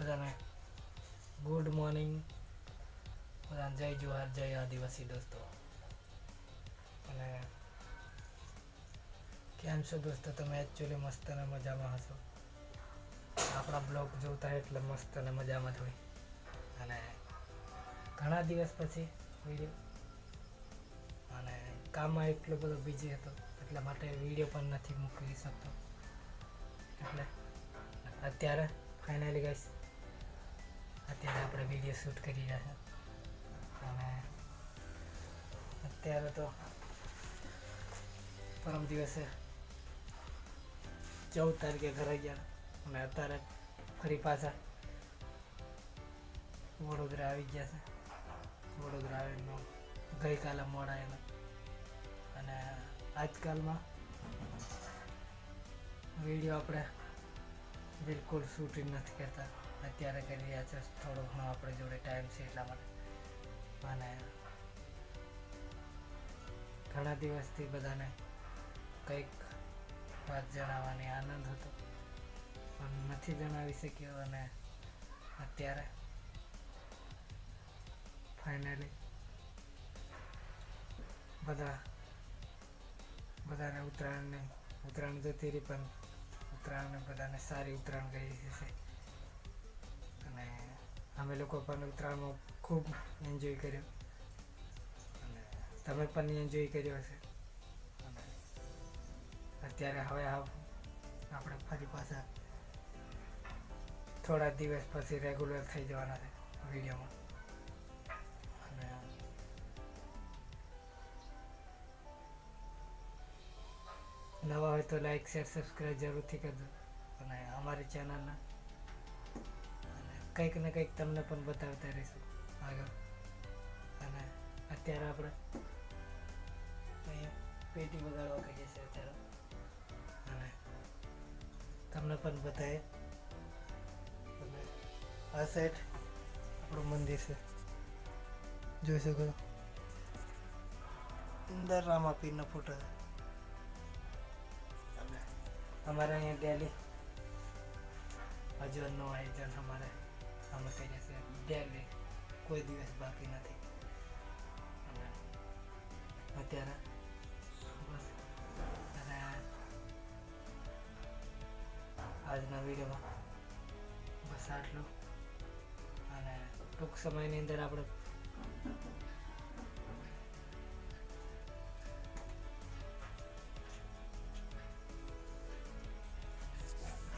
બધાને good morning બધાને જય જોહાર, જય આદિવાસી દોસ્તો. અને કેમ છો દોસ્તો? તમે એકચ્યુઅલી મસ્ત અને મજામાં હશો? આપણા બ્લોગ જોતા એટલે મસ્ત અને મજામાં જ હોય. અને ઘણા દિવસ પછી વીડિયો અને કામમાં એટલો બધો બિઝી હતો, એટલા માટે વીડિયો પણ નથી મૂકી શકતો. એટલે અત્યારે ફાઇનલી ગઈશ અત્યારે આપણે વીડિયો શૂટ કરી રહ્યા છે. અને અત્યારે તો પરમ દિવસે ચૌદ તારીખે ઘરે ગયા અને અત્યારે ફરી પાછા વડોદરા આવી ગયા છે. વડોદરા આવીને ગઈકાલે મોડા એના અને આજકાલમાં વીડિયો આપણે બિલકુલ શૂટિંગ નથી કરતા. અત્યારે કરી રહ્યા છે થોડો ઘણો આપણે જોડે ટાઈમ છે એટલા માટે. અને ઘણા દિવસથી બધાને કંઈક વાત જણાવવાની આનંદ હતો. પણ નથી જણાવી શક્યો અને અત્યારે ફાઇનલી બધા, બધાને ઉત્તરાયણને, ઉત્તરાયણ જતી રહી પણ ઉત્તરાયણને બધાને સારી ઉત્તરાયણ ગઈ છે. અમે લોકો પણ ઉત્તરાયણમાં ખૂબ એન્જોય કર્યો. અને તમે પણ એન્જોય કર્યો હશે. અને અત્યારે હવે આપણે ફરી પાછા થોડા દિવસ પછી રેગ્યુલર થઈ જવાના છે વિડીયોમાં. અને નવા હોય તો લાઈક શેર સબસ્ક્રાઈબ જરૂરથી કરજો. અને અમારી ચેનલના કંઈક ને કંઈક તમને પણ બતાવતા રહીશું આગળ. અને અત્યારે આપણે અહીંયા પેટી વગાડવા કહીએ છીએ અત્યારે. અને તમને પણ બતાવે અને આ સાઈડ આપણું મંદિર છે. જોઈ શકો છો. અંદર રામાપીરનો ફોટો છે. અને અમારે અહીંયા ડેલી ભજનનું આયોજન અમારે છીએ કોઈ દિવસ બાકી નથી. અને અત્યારે બસ અને આજના વિડીયોમાં બસ આટલું. અને ટૂંક સમયની અંદર આપણે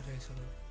રહીશું.